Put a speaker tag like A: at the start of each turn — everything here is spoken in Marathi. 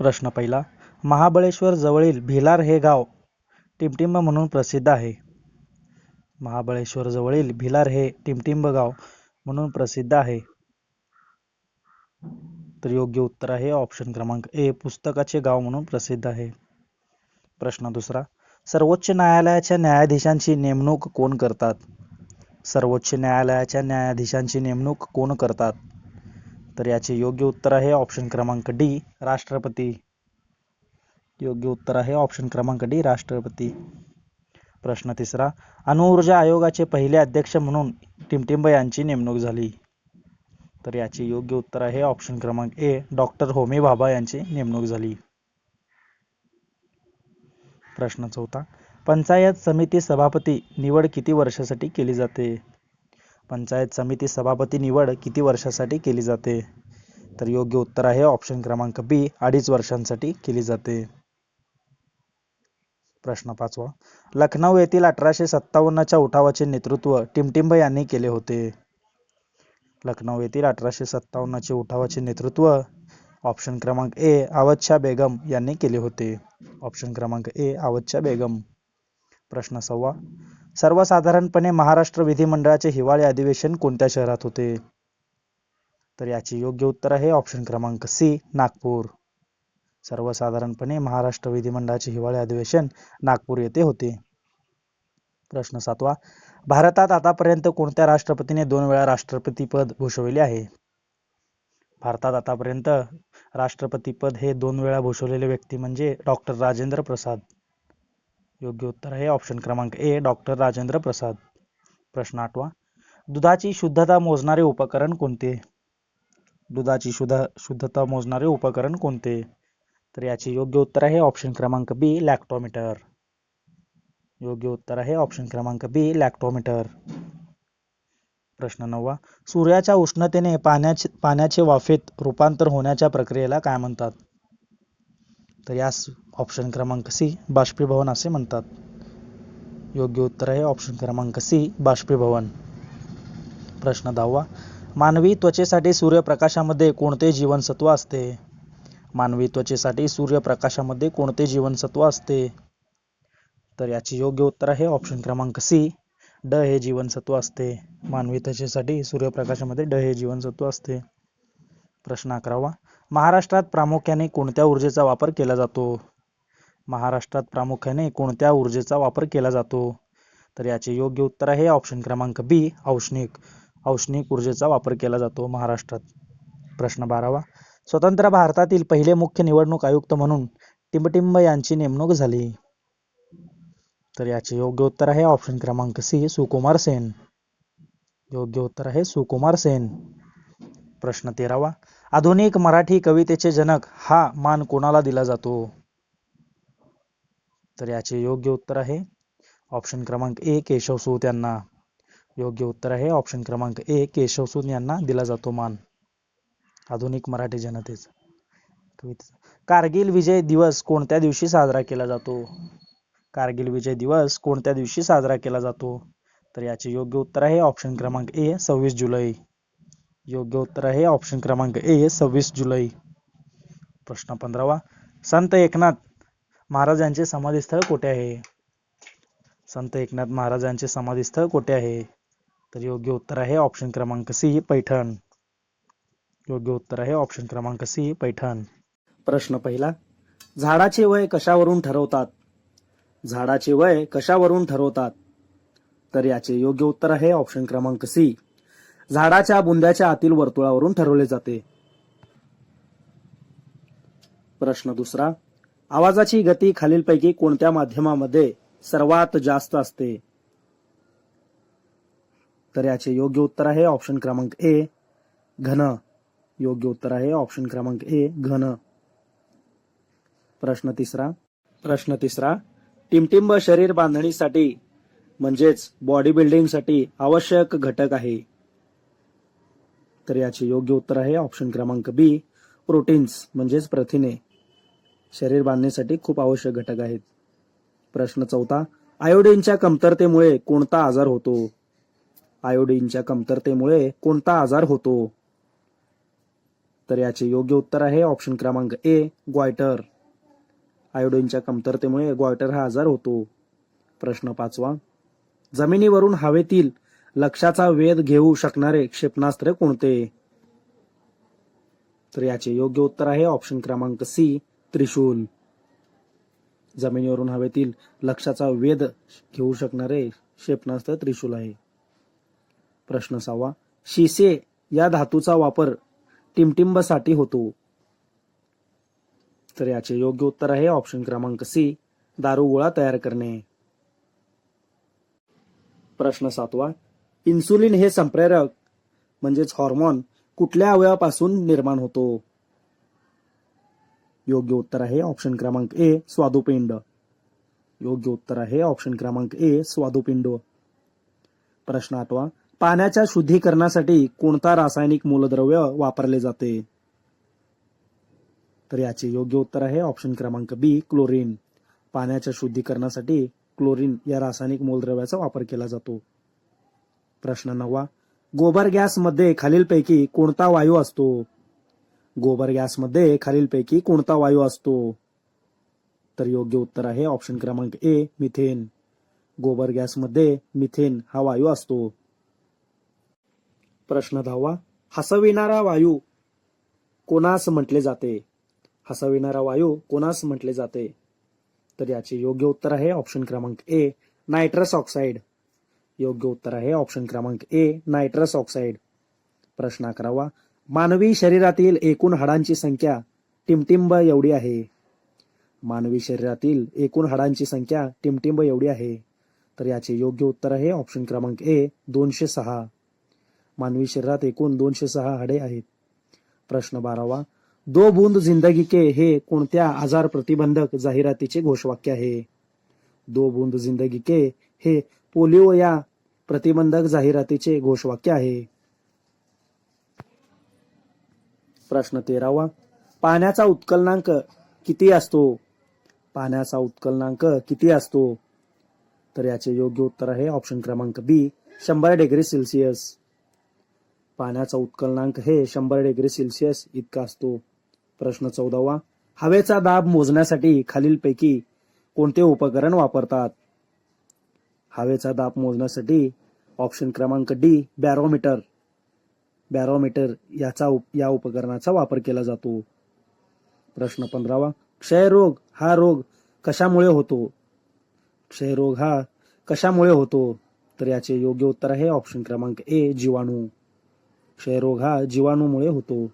A: प्रश्न पहिला महाबळेश्वर जवळील भिलार हे गाव टिमटिंब म्हणून प्रसिद्ध आहे. महाबळेश्वर जवळील भिलार हे टिमटिंब गाव म्हणून प्रसिद्ध आहे. तर योग्य उत्तर आहे ऑप्शन क्रमांक ए पुस्तकाचे गाव म्हणून प्रसिद्ध आहे. प्रश्न दुसरा सर्वोच्च न्यायालयाच्या न्यायाधीशांची नेमणूक कोण करतात? सर्वोच्च न्यायालयाच्या न्यायाधीशांची नेमणूक कोण करतात? तर याचे योग्य उत्तर आहे ऑप्शन क्रमांक डी राष्ट्रपती. योग्य उत्तर आहे ऑप्शन क्रमांक डी राष्ट्रपती. प्रश्न तिसरा अणुऊर्जा आयोगाचे पहिले अध्यक्ष म्हणून टिमटिंब यांची नेमणूक झाली. तर याचे योग्य उत्तर आहे ऑप्शन क्रमांक ए डॉक्टर होमी भाभा यांची नेमणूक झाली. प्रश्न चौथा पंचायत समिती सभापती निवड किती वर्षासाठी केली जाते? पंचायत समिती सभापती निवड किती वर्षासाठी केली जाते? तर योग्य उत्तर आहे ऑप्शन क्रमांक बी अडीच वर्षांसाठी केली जाते. प्रश्न पाचवा. लखनौ येथील अठराशे सत्तावन्नच्या उठावाचे नेतृत्व टिमटिंब यांनी केले होते. लखनौ येथील अठराशे सत्तावन्नचे उठावाचे नेतृत्व ऑप्शन क्रमांक ए आवच्छा बेगम यांनी केले होते. ऑप्शन क्रमांक ए आवच्छा बेगम. प्रश्न सव्वा. सर्वसाधारणपणे महाराष्ट्र विधिमंडळाचे हिवाळी अधिवेशन कोणत्या शहरात होते? तर याचे योग्य उत्तर आहे ऑप्शन क्रमांक सी नागपूर. सर्वसाधारणपणे महाराष्ट्र विधिमंडळाचे हिवाळी अधिवेशन नागपूर येथे होते. प्रश्न सातवा भारतात आतापर्यंत कोणत्या राष्ट्रपतीने दोन वेळा राष्ट्रपती पद भूषविले आहे? भारतात आतापर्यंत राष्ट्रपती पद हे दोन वेळा भूषवलेले व्यक्ती म्हणजे डॉक्टर राजेंद्र प्रसाद. योग्य उत्तर आहे. ऑप्शन क्रमांक ए डॉक्टर राजेंद्र प्रसाद. प्रश्न आठवा. दुधाची शुद्धता मोजणारे उपकरण कोणते? दुधाची शुद्ध शुद्धता मोजणारे उपकरण कोणते? तर याचे योग्य उत्तर आहे. ऑप्शन क्रमांक बी लॅक्टोमीटर योग्य उत्तर आहे. ऑप्शन क्रमांक बी लॅक्टोमीटर प्रश्न नववा. सूर्याच्या उष्णतेने पाण्याचे पाण्याचे वाफेत रूपांतर होण्याच्या प्रक्रियेला काय म्हणतात? तर यास ऑप्शन क्रमांक सी बाष्पीभवन असे म्हणतात. योग्य उत्तर आहे ऑप्शन क्रमांक सी बाष्पीभवन. प्रश्न दहावा. मानवी त्वचेसाठी सूर्यप्रकाशामध्ये कोणते जीवनसत्व असते? मानवी त्वचेसाठी सूर्यप्रकाशामध्ये कोणते जीवनसत्व असते? तर याचे योग्य उत्तर आहे ऑप्शन क्रमांक सी ड हे जीवनसत्व असते. मानवी त्वचेसाठी सूर्यप्रकाशामध्ये ड हे जीवनसत्व असते. प्रश्न अकरावा. महाराष्ट्रात प्रामुख्याने कोणत्या ऊर्जेचा वापर केला जातो? महाराष्ट्रात प्रामुख्याने कोणत्या ऊर्जेचा वापर केला जातो? तर याचे योग्य उत्तर आहे ऑप्शन क्रमांक बी औष्णिक. औष्णिक ऊर्जेचा वापर केला जातो महाराष्ट्रात. प्रश्न बारावा. स्वतंत्र भारतातील पहिले मुख्य निवडणूक आयुक्त म्हणून टिंबटिंब यांची नेमणूक झाली. तर याचे योग्य उत्तर आहे ऑप्शन क्रमांक सी सुकुमार सेन. योग्य उत्तर आहे सुकुमार सेन. प्रश्न तेरावा. आधुनिक मराठी कवितेचे जनक हा मान कोणाला दिला जातो? तर याचे योग्य उत्तर आहे ऑप्शन क्रमांक ए केशवसूत यांना. योग्य उत्तर आहे ऑप्शन क्रमांक ए केशवसूत यांना दिला जातो मान. आधुनिक मराठी जनतेचा. कारगिल विजय दिवस कोणत्या दिवशी साजरा केला जातो? कारगिल विजय दिवस कोणत्या दिवशी साजरा केला जातो? तर याचे योग्य उत्तर आहे ऑप्शन क्रमांक ए सव्वीस जुलै. योग्य उत्तर आहे. ऑप्शन क्रमांक ए सव्वीस जुलै. प्रश्न पंधरावा. संत एकनाथ महाराजांचे समाधीस्थळ कुठे आहे? संत एकनाथ महाराजांचे समाधीस्थळ कुठे आहे? तर योग्य उत्तर आहे ऑप्शन क्रमांक सी पैठण. योग्य उत्तर आहे ऑप्शन क्रमांक सी पैठण. प्रश्न पहिला. झाडाचे वय कशावरून ठरवतात? झाडाचे वय कशावरून ठरवतात? तर याचे योग्य उत्तर आहे ऑप्शन क्रमांक सी झाडाच्या बुंद्याच्या आतील वर्तुळावरून ठरवले जाते. प्रश्न दुसरा आवाजाची गती खालीलपैकी कोणत्या माध्यमामध्ये सर्वात जास्त असते? तर याचे योग्य उत्तर आहे ऑप्शन क्रमांक ए घन. योग्य उत्तर आहे ऑप्शन क्रमांक ए घन. प्रश्न तिसरा प्रश्न तिसरा टिमटिंब शरीर बांधणीसाठी म्हणजेच बॉडी बिल्डिंगसाठी आवश्यक घटक आहे. तर याचे योग्य उत्तर आहे ऑप्शन क्रमांक बी प्रोटीन्स म्हणजेच प्रथिने. शरीर बांधण्यासाठी खूप आवश्यक घटक आहेत. प्रश्न चौथा आयोडीनच्या कमतरतेमुळे कोणता आजार होतो? आयोडीनच्या कमतरतेमुळे कोणता आजार होतो? तर याचे योग्य उत्तर आहे ऑप्शन क्रमांक ए ग्वायटर. आयोडीनच्या कमतरतेमुळे ग्वायटर हा आजार होतो. प्रश्न पाचवा जमिनीवरून हवेतील लक्षाचा वेध घेऊ शकणारे क्षेपणास्त्र कोणते? तर याचे योग्य उत्तर आहे ऑप्शन क्रमांक सी त्रिशूल. जमिनीवरून हवेतील लक्षाचा वेध घेऊ शकणारे क्षेपणास्त्र त्रिशूल आहे. प्रश्न सहावा शिसे या धातूचा वापर टिमटिंबसाठी होतो. तर याचे योग्य उत्तर आहे ऑप्शन क्रमांक सी दारुगोळा तयार करणे. प्रश्न सातवा इन्सुलिन हे संप्रेरक म्हणजेच हॉर्मोन कुठल्या अवयवापासून निर्माण होतो? योग्य उत्तर आहे ऑप्शन क्रमांक ए स्वादुपिंड. योग्य उत्तर आहे ऑप्शन क्रमांक ए स्वादुपिंड. प्रश्न आठवा पाण्याच्या शुद्धीकरणासाठी कोणता रासायनिक मूलद्रव्य वापरले जाते? तर याचे योग्य उत्तर आहे ऑप्शन क्रमांक बी क्लोरीन पाण्याच्या शुद्धीकरणासाठी क्लोरीन या रासायनिक मूलद्रव्याचा वापर केला जातो. प्रश्न नववा गोबर गॅसमध्ये खालीलपैकी कोणता वायू असतो? गोबर गॅसमध्ये खालीलपैकी कोणता वायू असतो? तर योग्य उत्तर आहे ऑप्शन क्रमांक ए मिथेन. गोबर गॅसमध्ये मिथेन हा वायू असतो. प्रश्न दहावा. हसविणारा वायू कोणास म्हटले जाते? हसविणारा वायू कोणास म्हटले जाते? तर याचे योग्य उत्तर आहे ऑप्शन क्रमांक ए नायट्रस ऑक्साईड. योग्य उत्तर आहे. ऑप्शन क्रमांक ए नायट्रस ऑक्साईड प्रश्न अकरावा मानवी शरीरातील एकूण हाडांची संख्या टिमटिंब एवढी आहे. मानवी शरीरातील एकूण हाडांची संख्या टिमटिंब एवढी आहे. तर याचे योग्य उत्तर आहे. ऑप्शन क्रमांक ए दोनशे सहा. मानवी शरीरात एकूण दोनशे सहा हाडे आहेत. प्रश्न बारावा दो बूंद जिंदगी के हे कोणत्या आजार प्रतिबंधक जाहिरातीचे घोषवाक्य आहे? दो बूंद जिंदगी के हे पोलिओ या प्रतिबंधक जाहिरातीचे घोषवाक्य आहे. प्रश्न तेरावा. पाण्याचा उत्कलनांक किती असतो? पाण्याचा उत्कलनांक किती असतो? तर याचे योग्य उत्तर आहे ऑप्शन क्रमांक बी शंभर डिग्री सेल्सिअस. पाण्याचा उत्कलनांक हे शंभर डिग्री सेल्सिअस इतका असतो. प्रश्न चौदावा. हवेचा दाब मोजण्यासाठी खालीलपैकी कोणते उपकरण वापरतात? हवेचा दाब मोजण्यासाठी ऑप्शन क्रमांक डी बॅरोमीटर. बॅरोमीटर याचा उप- या उपकरणाचा वापर केला जातो. प्रश्न पंधरावा. क्षयरोग हा रोग कशामुळे होतो? क्षयरोग हा कशामुळे होतो? तर याचे योग्य उत्तर आहे ऑप्शन क्रमांक ए जीवाणू. क्षयरोग हा जीवाणूमुळे होतो.